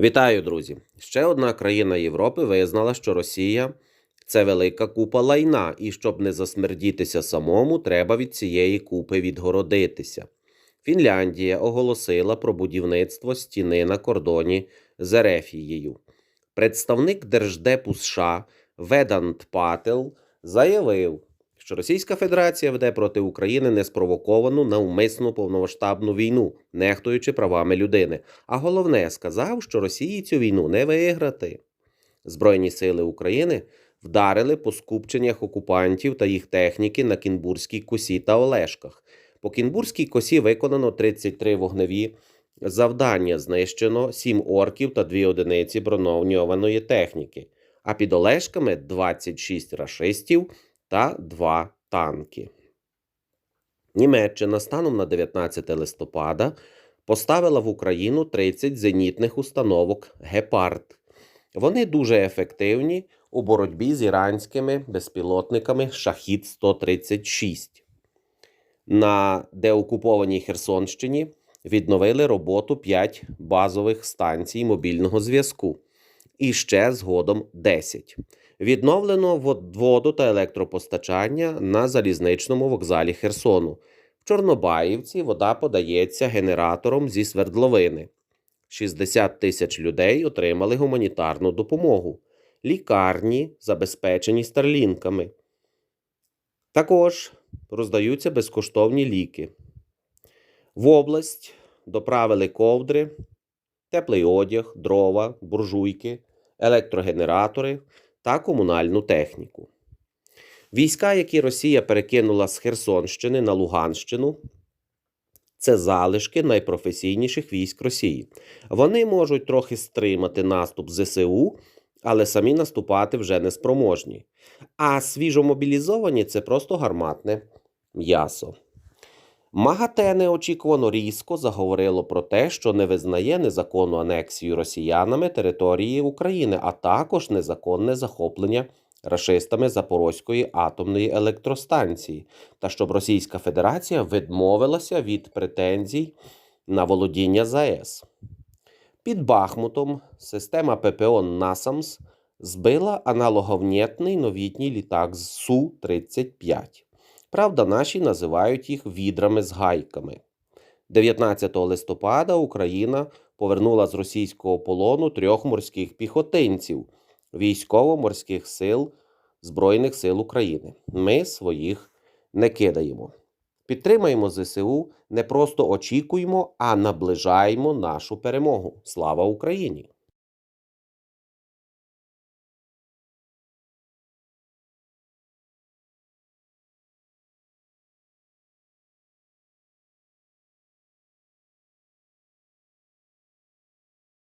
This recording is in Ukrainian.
Вітаю, друзі! Ще одна країна Європи визнала, що Росія це велика купа лайна, і щоб не засмердітися самому, треба від цієї купи відгородитися. Фінляндія оголосила про будівництво стіни на кордоні з Ерефією. Представник Держдепу США Ведант Пател заявив, що Російська Федерація веде проти України неспровоковану навмисну повномасштабну війну, нехтуючи правами людини. А головне, сказав, що Росії цю війну не виграти. Збройні сили України вдарили по скупченнях окупантів та їх техніки на Кінбурзькій косі та Олешках. По Кінбурзькій косі виконано 33 вогневі завдання, знищено 7 орків та 2 одиниці броньованої техніки, а під Олешками 26 рашистів та 2 танки. Німеччина станом на 19 листопада поставила в Україну 30 зенітних установок Гепард. Вони дуже ефективні у боротьбі з іранськими безпілотниками Шахід 136. На деокупованій Херсонщині відновили роботу 5 базових станцій мобільного зв'язку і ще згодом 10. Відновлено воду та електропостачання на залізничному вокзалі Херсону. В Чорнобаївці вода подається генератором зі свердловини. 60 тисяч людей отримали гуманітарну допомогу. Лікарні забезпечені старлінками. Також роздаються безкоштовні ліки. В область доправили ковдри, теплий одяг, дрова, буржуйки, електрогенератори та комунальну техніку. Війська, які Росія перекинула з Херсонщини на Луганщину, це залишки найпрофесійніших військ Росії. Вони можуть трохи стримати наступ ЗСУ, але самі наступати вже не спроможні. А свіжомобілізовані це просто гарматне м'ясо. МАГАТЕ неочікувано різко заговорило про те, що не визнає незаконну анексію росіянами території України, а також незаконне захоплення рашистами Запорозької атомної електростанції, та щоб Російська Федерація відмовилася від претензій на володіння ЗАЕС. Під Бахмутом система ППО НАСАМС збила аналоговнєтний новітній літак з Су-35. Правда, наші називають їх відрами з гайками. 19 листопада Україна повернула з російського полону трьох морських піхотинців військово-морських сил Збройних сил України. Ми своїх не кидаємо. Підтримаємо ЗСУ, не просто очікуємо, а наближаємо нашу перемогу. Слава Україні!